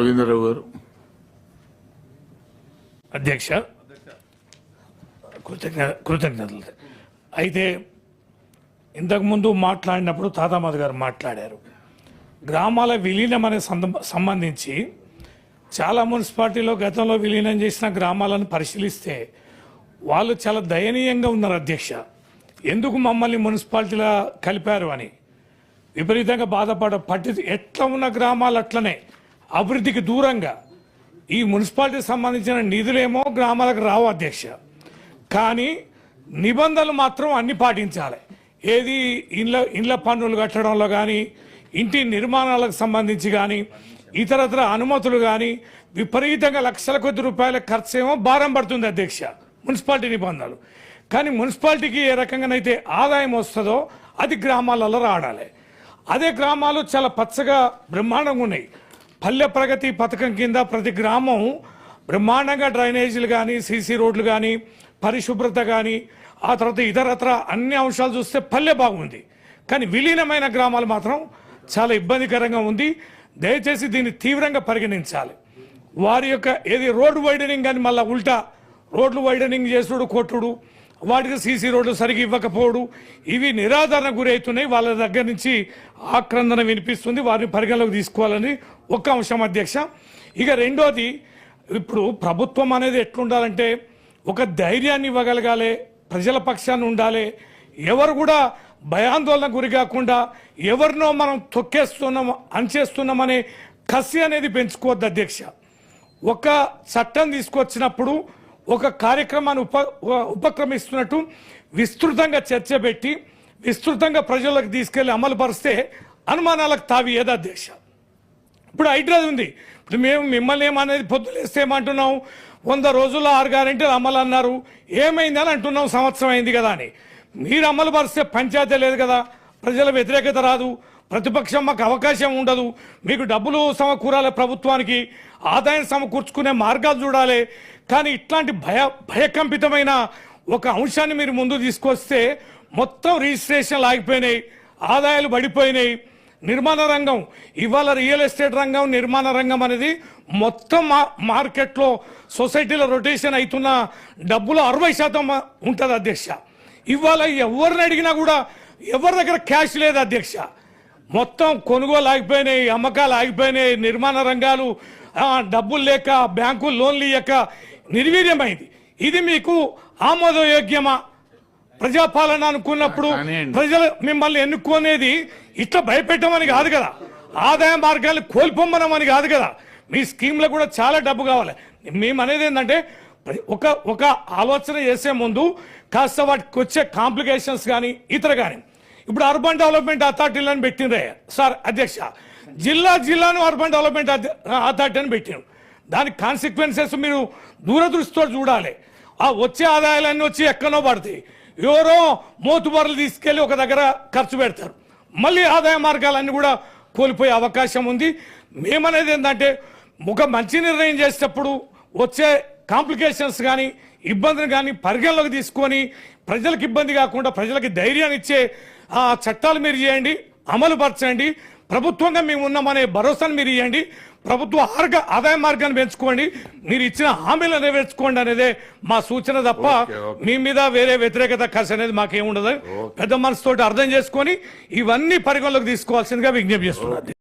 రవీంద్రరావు గారు. అధ్యక్ష. కృతజ్ఞ కృతజ్ఞతలు. అయితే ఇంతకుముందు మాట్లాడినప్పుడు తాతామద్ గారు మాట్లాడారు. గ్రామాల విలీనం అనే సంబంధించి చాలా మున్సిపాలిటీలో గతంలో విలీనం చేసిన గ్రామాలను పరిశీలిస్తే వాళ్ళు చాలా దయనీయంగా ఉన్నారు అధ్యక్ష. ఎందుకు మమ్మల్ని మున్సిపాలిటీలో కలిపారు అని? విపరీతంగా బాధపడ పట్టి ఎట్లా ఉన్న గ్రామాలు అట్లనే? అభివృద్ధికి దూరంగా ఈ మున్సిపాలిటీకి సంబంధించిన నిధులేమో గ్రామాలకు రావు అధ్యక్ష. కానీ నిబంధనలు మాత్రం అన్ని పాటించాలి. ఏది ఇండ్ల ఇండ్ల పన్నులు కట్టడంలో కానీ ఇంటి నిర్మాణాలకు సంబంధించి కానీ ఇతరత్ర అనుమతులు కానీ విపరీతంగా లక్షల కొద్ది రూపాయల ఖర్చు ఏమో భారం పడుతుంది అధ్యక్ష మున్సిపాలిటీ నిబంధనలు. కానీ మున్సిపాలిటీకి ఏ రకంగానైతే ఆదాయం వస్తుందో అది గ్రామాలలో రాడాలి. అదే గ్రామాలు చాలా పచ్చగా బ్రహ్మాండంగా ఉన్నాయి. పల్లె ప్రగతి పథకం కింద ప్రతి గ్రామం బ్రహ్మాండంగా డ్రైనేజీలు కానీ సీసీ రోడ్లు కానీ పరిశుభ్రత కానీ ఆ తర్వాత ఇతరత్ర అన్ని అంశాలు చూస్తే పల్లె బాగుంది. కానీ విలీనమైన గ్రామాలు మాత్రం చాలా ఇబ్బందికరంగా ఉంది. దయచేసి దీన్ని తీవ్రంగా పరిగణించాలి. వారి యొక్క ఏది రోడ్డు వైడనింగ్ కానీ మళ్ళీ ఉల్టా రోడ్లు వైడనింగ్ చేసుడు కొట్టుడు వాటికి సీసీ రోడ్లు సరిగ్గా ఇవ్వకపోవడం ఇవి నిరాదరణ గురవుతున్నాయి వాళ్ళ దగ్గర నుంచి ఆక్రందన వినిపిస్తుంది. వారిని పరిగణలోకి తీసుకోవాలని ఒక్క అంశం అధ్యక్ష. ఇక రెండోది ఇప్పుడు ప్రభుత్వం అనేది ఎట్లుండాలంటే ఒక ధైర్యాన్ని ఇవ్వగలగాలి ప్రజల పక్షాన్ని ఉండాలి. ఎవరు కూడా భయాందోళన గురి కాకుండా ఎవరినో మనం తొక్కేస్తున్నాం అంచేస్తున్నామనే కసి అనేది పెంచుకోవద్దు అధ్యక్ష. ఒక చట్టం తీసుకొచ్చినప్పుడు ఒక కార్యక్రమాన్ని ఉప ఉపక్రమిస్తున్నట్టు విస్తృతంగా చర్చ పెట్టి విస్తృతంగా ప్రజలకు తీసుకెళ్ళి అమలు పరిస్తే అనుమానాలకు తావి ఏదా అధ్యక్ష ఇప్పుడు హైడ్రా ఉంది. ఇప్పుడు మేము మిమ్మల్ని ఏమనేది పొద్దులేస్తే ఏమంటున్నాం వంద రోజుల్లో ఆరు గ్యారెంటీలు అమలు అన్నారు. ఏమైంది అని అంటున్నాం సంవత్సరం అయింది కదా అని. మీరు అమలు పరిస్తే పంచాయతీ లేదు కదా. ప్రజల వ్యతిరేకత రాదు. ప్రతిపక్షం మాకు అవకాశం ఉండదు. మీకు డబ్బులు సమకూరాలి ప్రభుత్వానికి ఆదాయం సమకూర్చుకునే మార్గాలు చూడాలి. కానీ ఇట్లాంటి భయ భయకంపితమైన ఒక అంశాన్ని మీరు ముందు తీసుకొస్తే మొత్తం రిజిస్ట్రేషన్లు ఆగిపోయినాయి ఆదాయాలు పడిపోయినాయి. నిర్మాణ రంగం ఇవాళ రియల్ ఎస్టేట్ రంగం నిర్మాణ రంగం అనేది మొత్తం మా మార్కెట్లో సొసైటీలో రొటేషన్ అవుతున్న డబ్బులు అరవై శాతం ఉంటుంది అధ్యక్ష. ఇవాళ ఎవరిని అడిగినా కూడా ఎవరి దగ్గర క్యాష్ లేదు అధ్యక్ష. మొత్తం కొనుగోలు ఆగిపోయినాయి అమ్మకాలు ఆగిపోయినాయి నిర్మాణ రంగాలు డబ్బులు లేక బ్యాంకులు లోన్లు ఇయ్యక నిర్వీర్యమైంది. ఇది మీకు ఆమోదయోగ్యమా? ప్రజాపాలన అనుకున్నప్పుడు. ప్రజలు మిమ్మల్ని ఎన్నుకునేది ఇట్లా భయపెట్టమని కాదు కదా. ఆదాయ మార్గాలు కోల్పొమ్మనమని కాదు కదా. మీ స్కీమ్లో కూడా చాలా డబ్బు కావాలి. మేము అనేది ఏంటంటే ఒక ఒక ఆలోచన చేసే ముందు కాస్త వాటికి వచ్చే కాంప్లికేషన్స్ కానీ ఇతర కానీ ఇప్పుడు అర్బన్ డెవలప్మెంట్ అథారిటీలను పెట్టినరే సార్ అధ్యక్ష జిల్లా జిల్లాను అర్బన్ డెవలప్మెంట్ అథారిటీ అని పెట్టినాం దాని కాన్సిక్వెన్సెస్ మీరు దూరదృష్టితో చూడాలి. ఆ వచ్చే ఆదాయాలన్నీ వచ్చి ఎక్కడో పడతాయి. ఎవరో మోతుబరులు తీసుకెళ్ళి ఒక దగ్గర ఖర్చు పెడతారు. మళ్ళీ ఆదాయ మార్గాలన్నీ కూడా కోల్పోయే అవకాశం ఉంది. మేమనేది ఏంటంటే ఒక మంచి నిర్ణయం చేసేటప్పుడు వచ్చే కాంప్లికేషన్స్ కానీ ఇబ్బందులు కానీ పరిగణలోకి తీసుకొని ప్రజలకు ఇబ్బంది కాకుండా ప్రజలకి ధైర్యాన్ని ఇచ్చే ఆ చట్టాలు మీరు చేయండి అమలు పరచండి ప్రభుత్వంగా మేము ఉన్నామనే భరోసాను మీరు ఇవ్వండి ప్రభుత్వ ఆర్గ ఆదాయ మార్గాన్ని పెంచుకోండి. మీరు ఇచ్చిన హామీలు నెరవేర్చుకోండి అనేదే మా సూచన తప్ప. మీ మీద వేరే వ్యతిరేకత కసి అనేది మాకేముండదు పెద్ద మనసుతోటి అర్థం చేసుకొని ఇవన్నీ పరిగణలోకి తీసుకోవాల్సిందిగా విజ్ఞప్తి చేస్తున్నారు